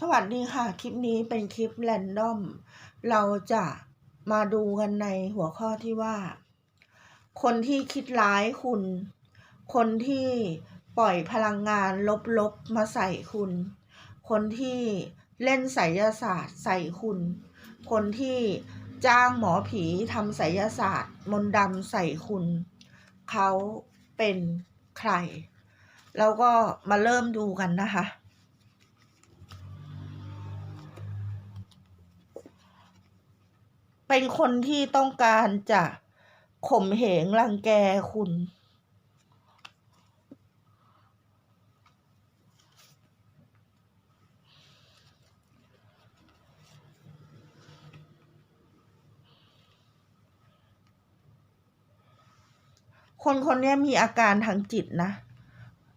สวัสดีค่ะ คลิปนี้เป็นคลิปแรนดอม เราจะมาดูกันในหัวข้อที่ว่า คนที่คิดร้ายคุณ คนที่ปล่อยพลังงานลบๆมาใส่คุณ คนที่เล่นไสยศาสตร์ใส่คุณ คนที่จ้างหมอผีทำไสยศาสตร์ มนต์ดำใส่คุณ เขาเป็นใคร แล้วก็มาเริ่มดูกันนะคะ เป็นคนที่ต้องการจะข่มเหงรังแกคุณ คนคนนี้มีอาการทางจิตนะ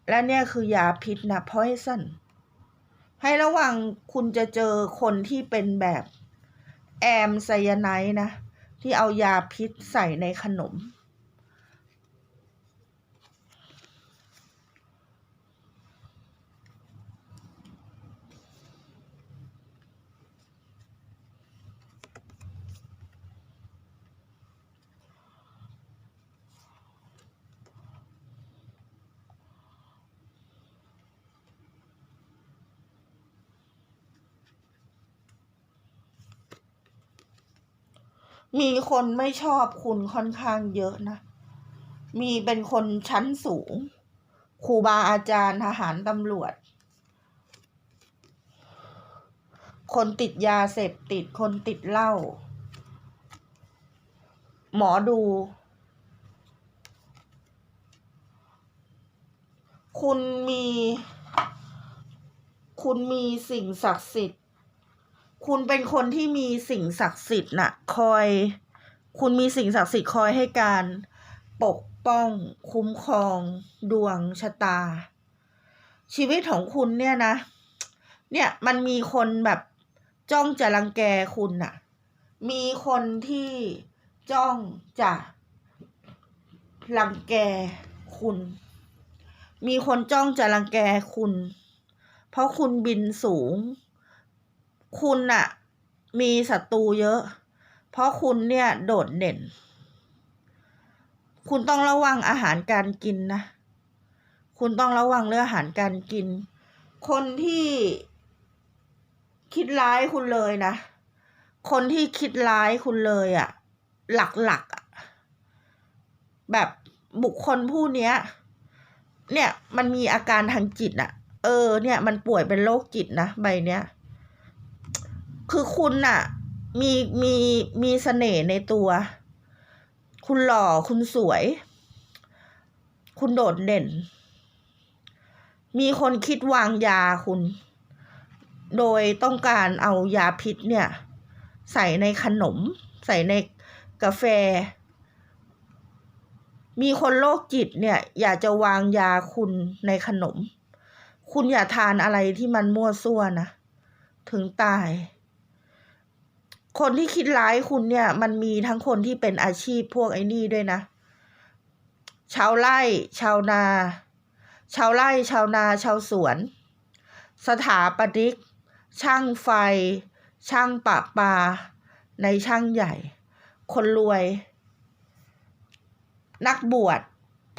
และเนี่ยคือยาพิษนะ poison ให้ระวังคุณจะเจอคนที่เป็นแบบ แอมไซยาไนด์นะ ที่เอายาพิษใส่ในขนม มีคนไม่ชอบคุณค่อนข้างเยอะนะ มีเป็นคนชั้นสูงครูบาอาจารย์ทหารตำรวจ คนติดยาเสพติดคนติดเหล้าหมอดู คุณมี คุณมีสิ่งศักดิ์สิทธิ์ คุณเป็นคนที่มีสิ่งศักดิ์สิทธิ์น่ะ คอย คุณมีสิ่งศักดิ์สิทธิ์คอยให้การปกป้อง คุ้มครอง ดวงชะตา ชีวิตของคุณเนี่ยนะ เนี่ยมันมีคนแบบจ้องจะรังแกคุณน่ะ มีคนที่จ้องจะรังแกคุณ มีคนจ้องจะรังแกคุณ เพราะคุณบินสูง คุณน่ะมีศัตรูเยอะ เพราะคุณเนี่ยโดดเด่น คุณต้องระวังอาหารการกินนะ คุณต้องระวังเรื่องอาหารการกิน คนที่คิดร้ายคุณเลยนะ คนที่คิดร้ายคุณเลยอะหลักๆอะแบบบุคคลผู้เนี้ย เนี่ยมันมีอาการทางจิตอะเออ เนี่ยมันป่วยเป็นโรคจิตนะใบเนี้ย คือคุณน่ะ มีมีมีเสน่ห์ในตัว คุณหล่อคุณสวย คุณโดดเด่น มีคนคิดวางยาคุณ โดยต้องการเอายาพิษเนี่ย ใส่ในขนม ใส่ในกาแฟ มีคนโรคจิตเนี่ย อยากจะวางยาคุณในขนม คุณอย่าทานอะไรที่มันมั่วซั่วนะถึงตาย คนที่คิดร้ายคุณเนี่ย มันมีทั้งคนที่เป็นอาชีพพวกไอ้นี่ด้วยนะ ชาวไร่ชาวนา ชาวไร่ชาวนาชาวสวน สถาปนิก ช่างไฟ ช่างปะปา ในช่างใหญ่ คนรวย นักบวช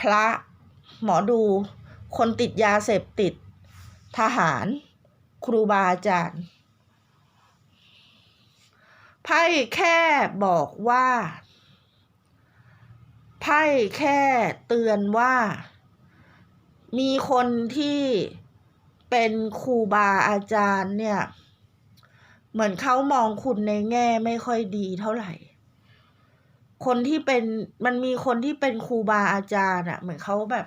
พระ หมอดู คนติดยาเสพติด ทหาร ครูบาอาจารย์ ไพ่แค่บอกว่า ไพ่แค่เตือนว่า มีคนที่เป็นครูบาอาจารย์เนี่ย เหมือนเขามองคุณในแง่ไม่ค่อยดีเท่าไหร่ คนที่เป็นมันมีคนที่เป็นครูบาอาจารย์อะเหมือนเขาแบบ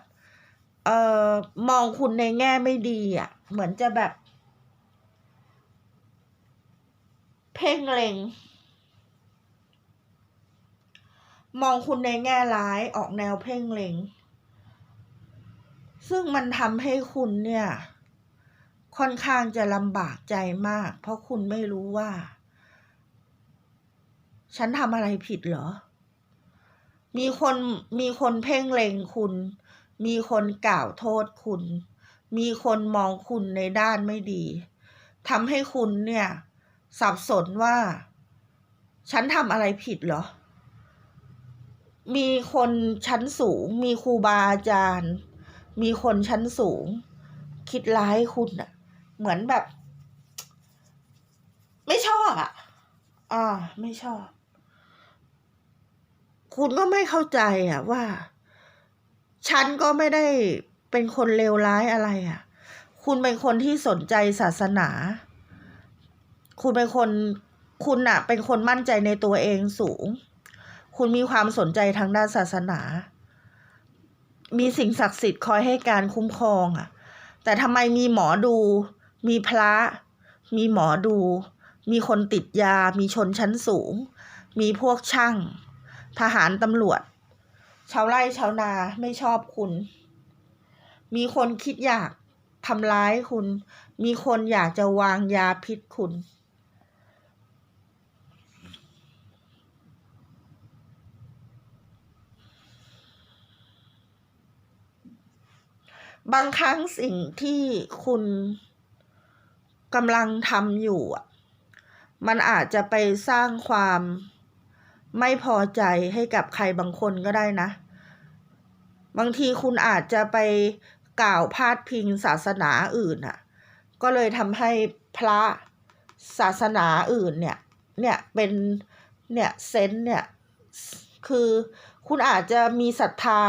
เอ่อมองคุณในแง่ไม่ดีอะเหมือนจะแบบ เพ่งเล็ง มองคุณในแง่ร้ายออกแนวเพ่งเล็ง ซึ่งมันทำให้คุณเนี่ย ค่อนข้างจะลำบากใจมาก เพราะคุณไม่รู้ว่า ฉันทำอะไรผิดเหรอ มีคนมีคนเพ่งเล็งคุณ มีคนกล่าวโทษคุณ มีคนมองคุณในด้านไม่ดีทำให้คุณเนี่ย สับสนว่า ฉันทำอะไรผิดเหรอ มีคนชั้นสูง มีครูบาอาจารย์ มีคนชั้นสูง คิดร้ายคุณอะเหมือนแบบ ไม่ชอบอะอ่า ไม่ชอบ คุณก็ไม่เข้าใจอะว่า ฉันก็ไม่ได้เป็นคนเลวร้ายอะไรอะคุณเป็นคนที่สนใจศาสนา คุณเป็นคนคุณอะเป็นคนมั่นใจในตัวเองสูง คุณมีความสนใจทางด้านศาสนา มีสิ่งศักดิ์สิทธิ์คอยให้การคุ้มครองอะแต่ทำไมมีหมอดู มีพระ มีหมอดู มีคนติดยา มีชนชั้นสูง มีพวกช่าง ทหารตำรวจ ชาวไร่ชาวนาไม่ชอบคุณ มีคนคิดอยากทำร้ายคุณ มีคนอยากจะวางยาพิษคุณ บางครั้งสิ่งที่คุณกำลังทำอยู่อะมันอาจจะไปสร้างความไม่พอใจให้กับใครบางคนก็ได้นะ บางทีคุณอาจจะไปกล่าวพาดพิงศาสนาอื่นอะ ก็เลยทำให้พระศาสนาอื่นเนี่ย เนี่ยเป็นเนี่ยเซนเนี่ย คือคุณอาจจะมีศรัทธา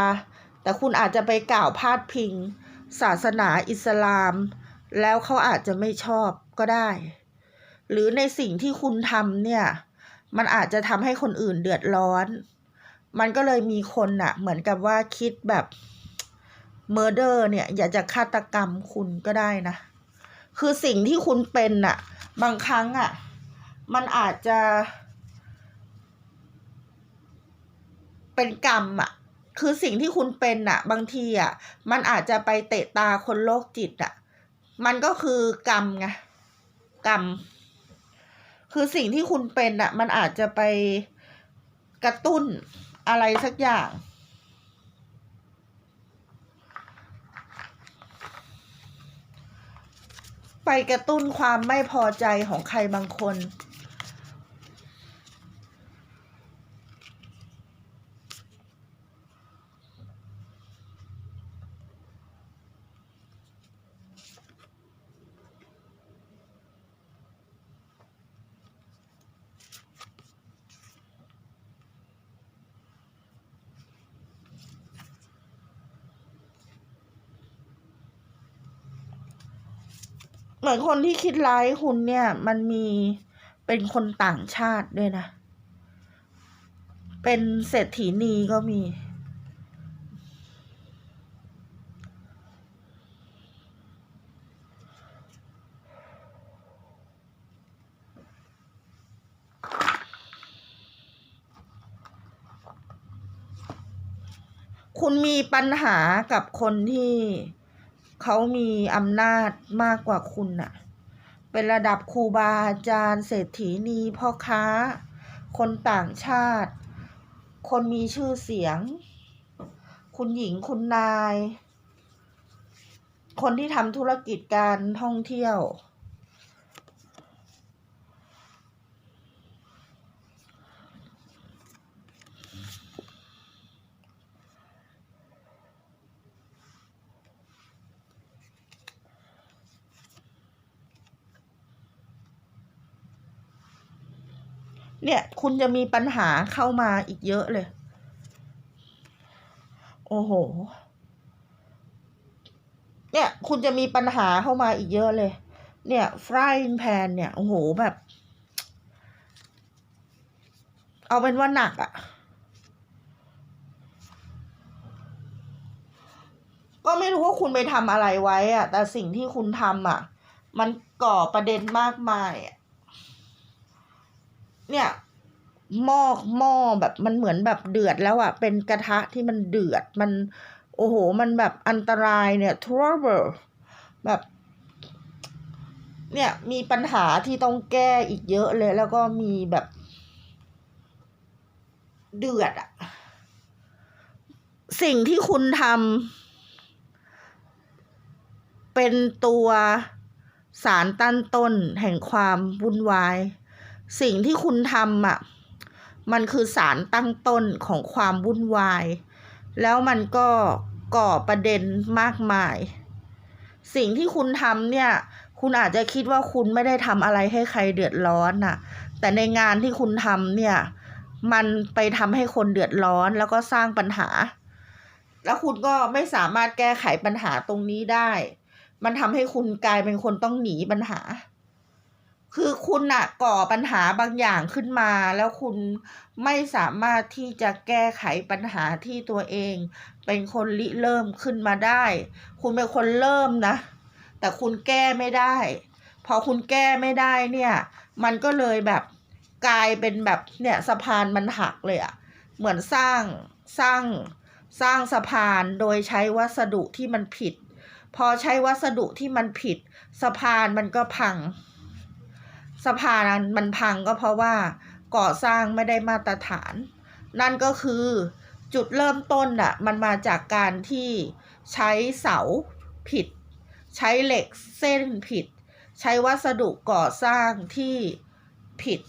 แต่คุณอาจจะไปกล่าวพาดพิง ศาสนาอิสลาม แล้วเขาอาจจะไม่ชอบก็ได้ หรือในสิ่งที่คุณทำเนี่ย มันอาจจะทำให้คนอื่นเดือดร้อน มันก็เลยมีคนน่ะเหมือนกับว่าคิดแบบเมอร์เดอร์เนี่ยอยากจะฆาตกรรมคุณก็ได้นะ คือสิ่งที่คุณเป็นน่ะบางครั้งอะมันอาจจะ เป็นกรรมอะ คือสิ่งที่คุณเป็นน่ะบางทีอะมันอาจจะไปเตะตาคนโรคจิตอะมันก็คือกรรมไงกรรม คือสิ่งที่คุณเป็นอะมันอาจจะไปกระตุ้นอะไรสักอย่าง ไปกระตุ้นความไม่พอใจของใครบางคน เหมือนคนที่คิดร้ายคุณเนี่ย มันมีเป็นคนต่างชาติด้วยนะ เป็นเศรษฐีนีก็มี คุณมีปัญหากับคนที่ เขามีอำนาจมากกว่าคุณน่ะ เป็นระดับครูบาอาจารย์เศรษฐีนีพ่อค้า คนต่างชาติ คนมีชื่อเสียง คุณหญิงคุณนาย คนที่ทำธุรกิจการท่องเที่ยว เนี่ย คุณจะมีปัญหาเข้ามาอีกเยอะเลย โอ้โห เนี่ย คุณจะมีปัญหาเข้ามาอีกเยอะเลย เนี่ยฟรายแพนเนี่ย โอ้โหแบบ เอาเป็นว่าหนักอะ่ะ ก็ไม่รู้ว่าคุณไปทำอะไรไว้อะแต่สิ่งที่คุณทำอะ มันก่อประเด็นมากมายอะ เนี่ยหม้อหม้อแบบมันเหมือนแบบเดือดแล้วอะเป็นกระทะที่มันเดือดมัน โอ้โห มันแบบอันตรายเนี่ย trouble แบบ เนี่ยมีปัญหาที่ต้องแก้อีกเยอะเลย แล้วก็มีแบบ เดือดอะสิ่งที่คุณทำเป็นตัวสารตั้นต้นแห่งความวุ่นวาย สิ่งที่คุณทำอะ มันคือสารตั้งต้นของความวุ่นวาย แล้วมันก็ก่อประเด็นมากมาย สิ่งที่คุณทำเนี่ย คุณอาจจะคิดว่าคุณไม่ได้ทำอะไรให้ใครเดือดร้อนน่ะ แต่ในงานที่คุณทำเนี่ย มันไปทำให้คนเดือดร้อนแล้วก็สร้างปัญหา แล้วคุณก็ไม่สามารถแก้ไขปัญหาตรงนี้ได้ มันทำให้คุณกลายเป็นคนต้องหนีปัญหา คือคุณอะก่อปัญหาบางอย่างขึ้นมา แล้วคุณไม่สามารถที่จะแก้ไขปัญหาที่ตัวเอง เป็นคนริเริ่มขึ้นมาได้ คุณเป็นคนเริ่มนะ แต่คุณแก้ไม่ได้ พอคุณแก้ไม่ได้เนี่ย มันก็เลยแบบกลายเป็นแบบเนี่ยสะพานมันหักเลยอะเหมือนสร้างสร้างสร้างสะพานโดยใช้วัสดุที่มันผิด พอใช้วัสดุที่มันผิด สะพานมันก็พัง สะพานมันพังก็เพราะว่าก่อสร้างไม่ได้มาตรฐาน นั่นก็คือจุดเริ่มต้นน่ะมันมาจากการที่ใช้เสาผิด ใช้เหล็กเส้นผิด ใช้วัสดุก่อสร้างที่ผิด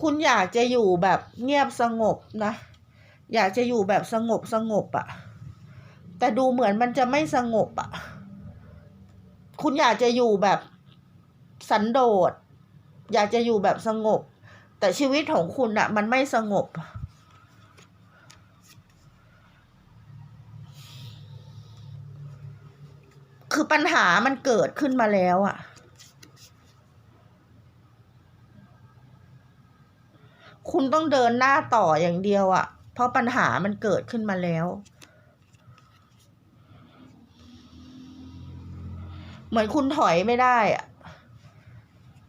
คุณอยากจะอยู่แบบเงียบสงบนะ อยากจะอยู่แบบสงบสงบอะ่ะ แต่ดูเหมือนมันจะไม่สงบอะ่ะ คุณอยากจะอยู่แบบสันโดษ อยากจะอยู่แบบสงบ แต่ชีวิตของคุณอะมันไม่สงบ คือปัญหามันเกิดขึ้นมาแล้วอะคุณต้องเดินหน้าต่ออย่างเดียวอะเพราะปัญหามันเกิดขึ้นมาแล้ว เหมือนคุณถอยไม่ได้อะ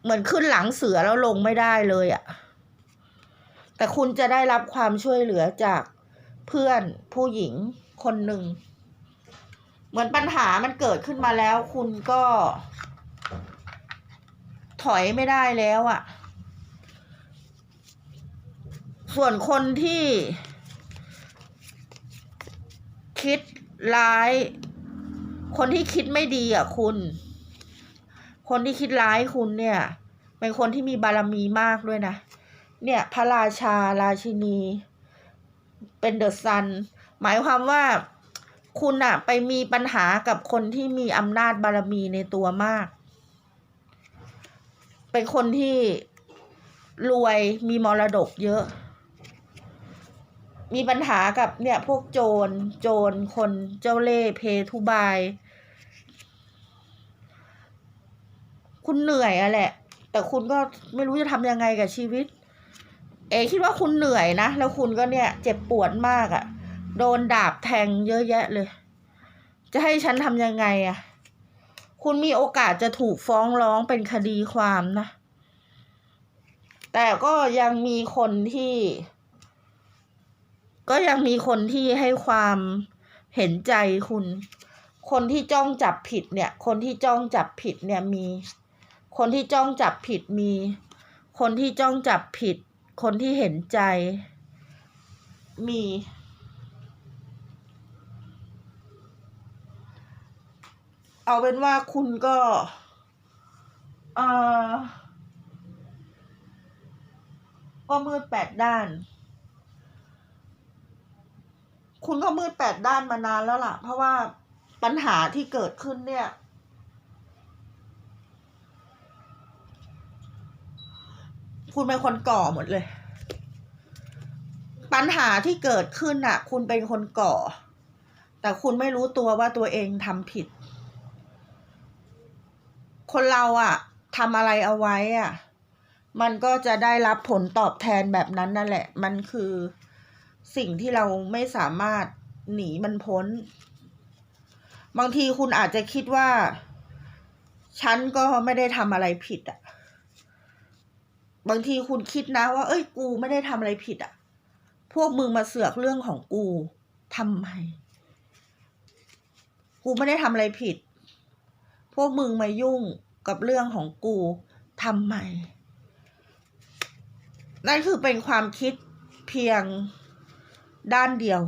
เหมือนขึ้นหลังเสือแล้วลงไม่ได้เลยอะแต่คุณจะได้รับความช่วยเหลือจากเพื่อนผู้หญิงคนหนึ่ง เหมือนปัญหามันเกิดขึ้นมาแล้ว คุณก็ ถอยไม่ได้แล้วอะส่วนคนที่ คิดร้าย คนที่คิดไม่ดีอะคุณ คนที่คิดร้ายคุณเนี่ย เป็นคนที่มีบารมีมากด้วยนะ เนี่ยพระราชาราชินี เป็นเดอะซัน หมายความว่าคุณอะไปมีปัญหากับคนที่มีอำนาจบารมีในตัวมาก เป็นคนที่รวยมีมรดกเยอะ มีปัญหากับเนี่ยพวกโจร โจรคนเจ้าเล่เพทุบาย คุณเหนื่อยอะแหละ แต่คุณก็ไม่รู้จะทำยังไงกับชีวิต เอคิดว่าคุณเหนื่อยนะ แล้วคุณก็เนี่ย เจ็บปวดมากอะโดนดาบแทงเยอะแยะเลย จะให้ฉันทำยังไงอะคุณมีโอกาสจะถูกฟ้องร้องเป็นคดีความนะ แต่ก็ยังมีคนที่ ก็ยังมีคนที่ให้ความเห็นใจคุณ คนที่จ้องจับผิดเนี่ย คนที่จ้องจับผิดเนี่ยมี คนที่จ้องจับผิดมี คนที่จ้องจับผิด คนที่เห็นใจมี เอาเป็นว่าคุณก็เออก็มืดแปดด้าน คุณก็มืดแปดด้านมานานแล้วล่ะ เพราะว่าปัญหาที่เกิดขึ้นเนี่ย คุณเป็นคนก่อหมดเลย ปัญหาที่เกิดขึ้นน่ะ คุณเป็นคนก่อ แต่คุณไม่รู้ตัวว่าตัวเองทำผิด คนเราอะทำอะไรเอาไว้อะมันก็จะได้รับผลตอบแทนแบบนั้นนั่นแหละ มันคือ สิ่งที่เราไม่สามารถหนีมันพ้น บางทีคุณอาจจะคิดว่า ฉันก็ไม่ได้ทำอะไรผิดอะบางทีคุณคิดนะว่า เอ้ย กูไม่ได้ทำอะไรผิดอะพวกมึงมาเสือกเรื่องของกูทำไม กูไม่ได้ทำอะไรผิด พวกมึงมายุ่งกับเรื่องของกูทำไม นั่นคือเป็นความคิดเพียง ด้านเดียว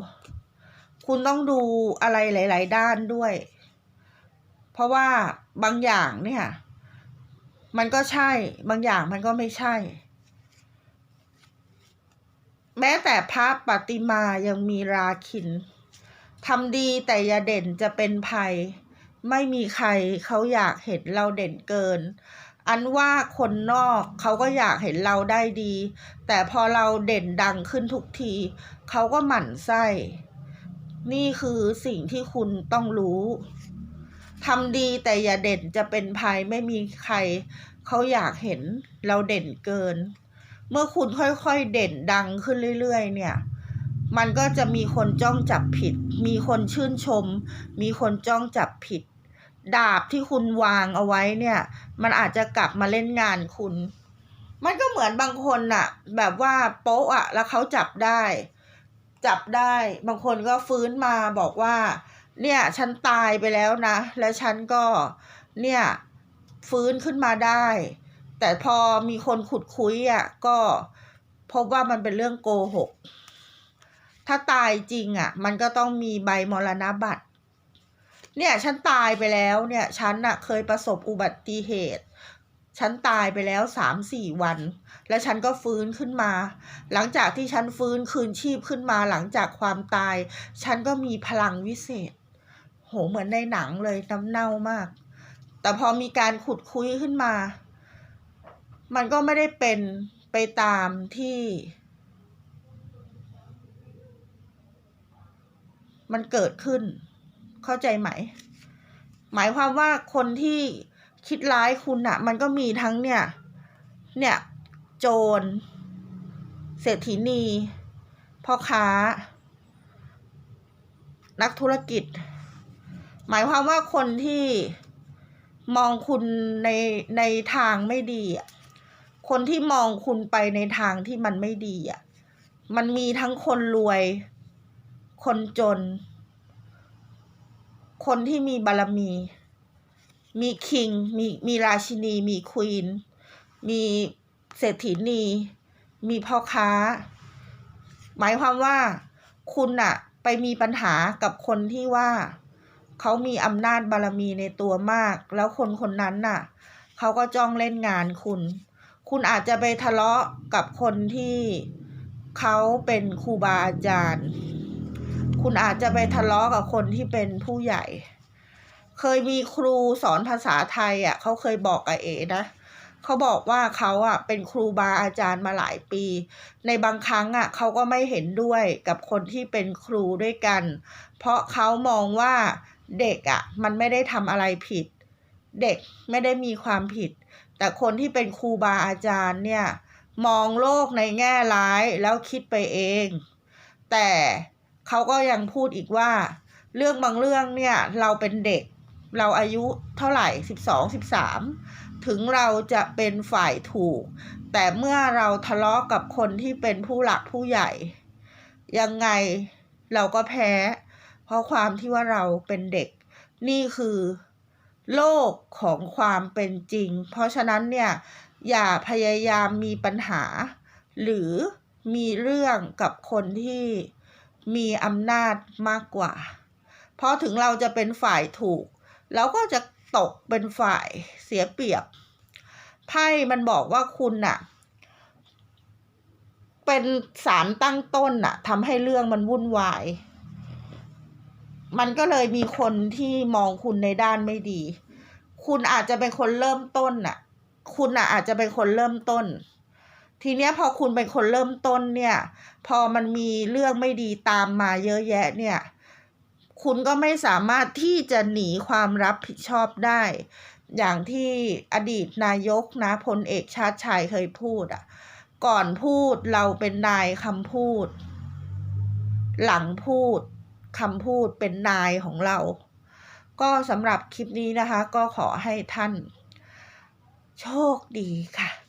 คุณต้องดูอะไรหลาย ๆ ด้านด้วย เพราะว่าบางอย่างเนี่ย มันก็ใช่ บางอย่างมันก็ไม่ใช่ แม้แต่พระปฏิมายังมีราคินทำดีแต่อย่าเด่นจะเป็นภัย ไม่มีใครเขาอยากเห็นเราเด่นเกิน อันว่าคนนอกเขาก็อยากเห็นเราได้ดี แต่พอเราเด่นดังขึ้นทุกที เขาก็หมั่นไส้ นี่คือสิ่งที่คุณต้องรู้ทำดีแต่อย่าเด่นจะเป็นภัยไม่มีใคร เขาอยากเห็นเราเด่นเกิน เมื่อคุณค่อยๆเด่นดังขึ้นเรื่อยๆ เนี่ย มันก็จะมีคนจ้องจับผิด มีคนชื่นชม มีคนจ้องจับผิด ดาบที่คุณวางเอาไว้เนี่ย มันอาจจะกลับมาเล่นงานคุณ มันก็เหมือนบางคนน่ะแบบว่าโป๊ะอะแล้วเขาจับได้ จับได้ บางคนก็ฟื้นมาบอกว่า เนี่ย ฉันตายไปแล้วนะ แล้วฉันก็เนี่ยฟื้นขึ้นมาได้ แต่พอมีคนขุดคุยอะก็พบว่ามันเป็นเรื่องโกหก ถ้าตายจริงอะมันก็ต้องมีใบมรณบัตร เนี่ยฉันตายไปแล้วเนี่ยฉันน่ะเคยประสบอุบัติเหตุฉันตายไปแล้วสามสี่วัน แล้วฉันก็ฟื้นขึ้นมา หลังจากที่ฉันฟื้นคืนชีพขึ้นมาหลังจากความตาย ฉันก็มีพลังวิเศษ โหเหมือนในหนังเลยน้ำเน่ามาก แต่พอมีการขุดคุยขึ้นมา มันก็ไม่ได้เป็นไปตามที่ มันเกิดขึ้น เข้าใจไหม หมายความว่าคนที่คิดร้ายคุณอะมันก็มีทั้งเนี่ย เนี่ย โจร เศรษฐีนี พ่อค้า นักธุรกิจ หมายความว่าคนที่มองคุณในในทางไม่ดีอะคนที่มองคุณไปในทางที่มันไม่ดีอะมันมีทั้งคนรวย คนจน คนที่มีบารมี มีคิง มีมีราชินี มีควีน มีเศรษฐีนี มีพ่อค้า หมายความว่าคุณอะไปมีปัญหากับคนที่ว่าเขามีอำนาจบารมีในตัวมาก แล้วคนคนนั้นน่ะเขาก็จ้องเล่นงานคุณ คุณอาจจะไปทะเลาะกับคนที่เขาเป็นครูบาอาจารย์ คุณอาจจะไปทะเลาะกับคนที่เป็นผู้ใหญ่ เคยมีครูสอนภาษาไทยอะเขาเคยบอกกับเอนะเขาบอกว่าเขาอะเป็นครูบาอาจารย์มาหลายปี ในบางครั้งอะเขาก็ไม่เห็นด้วยกับคนที่เป็นครูด้วยกัน เพราะเขามองว่าเด็กอะมันไม่ได้ทำอะไรผิด เด็กไม่ได้มีความผิด แต่คนที่เป็นครูบาอาจารย์เนี่ยมองโลกในแง่ร้ายแล้วคิดไปเอง แต่ เขาก็ยังพูดอีกว่า เรื่องบางเรื่องเนี่ยเราเป็นเด็กเราอายุเท่าไหร่สิบสองสิบสามถึงเราจะเป็นฝ่ายถูก แต่เมื่อเราทะเลาะกับคนที่เป็นผู้หลักผู้ใหญ่ ยังไงเราก็แพ้ เพราะความที่ว่าเราเป็นเด็ก นี่คือโลกของความเป็นจริง เพราะฉะนั้นเนี่ยอย่าพยายามมีปัญหา หรือมีเรื่องกับคนที่ มีอำนาจมากกว่า เพราะถึงเราจะเป็นฝ่ายถูก เราก็จะตกเป็นฝ่ายเสียเปรียบ ไพ่มันบอกว่าคุณน่ะ เป็นสารตั้งต้นน่ะทำให้เรื่องมันวุ่นวาย มันก็เลยมีคนที่มองคุณในด้านไม่ดี คุณอาจจะเป็นคนเริ่มต้นน่ะ คุณน่ะอาจจะเป็นคนเริ่มต้น ทีเนี้ยพอคุณเป็นคนเริ่มต้นเนี่ย พอมันมีเรื่องไม่ดีตามมาเยอะแยะเนี่ย คุณก็ไม่สามารถที่จะหนีความรับผิดชอบได้ อย่างที่อดีตนายกนะพลเอกชาติชายเคยพูดอะ ก่อนพูดเราเป็นนายคำพูด หลังพูดคำพูดเป็นนายของเรา ก็สำหรับคลิปนี้นะคะ ก็ขอให้ท่าน โชคดีค่ะ